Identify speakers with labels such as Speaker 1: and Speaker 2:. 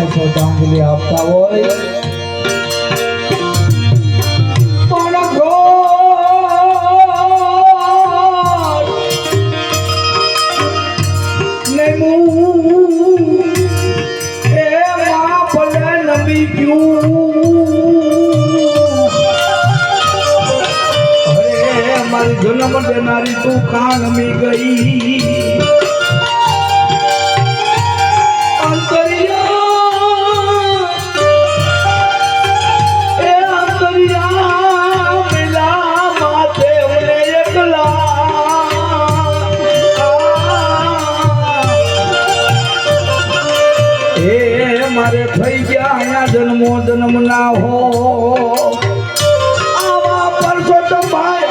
Speaker 1: ભગવાનને શ્રદ્ધાંજલિ આપતા હોય. જન્મ દેનારી તું કાન મી ગઈ. હે મારે થઈ ગયા અહીંયા જન્મો જન્મ ના હો. આવા પરસો તો ભાઈ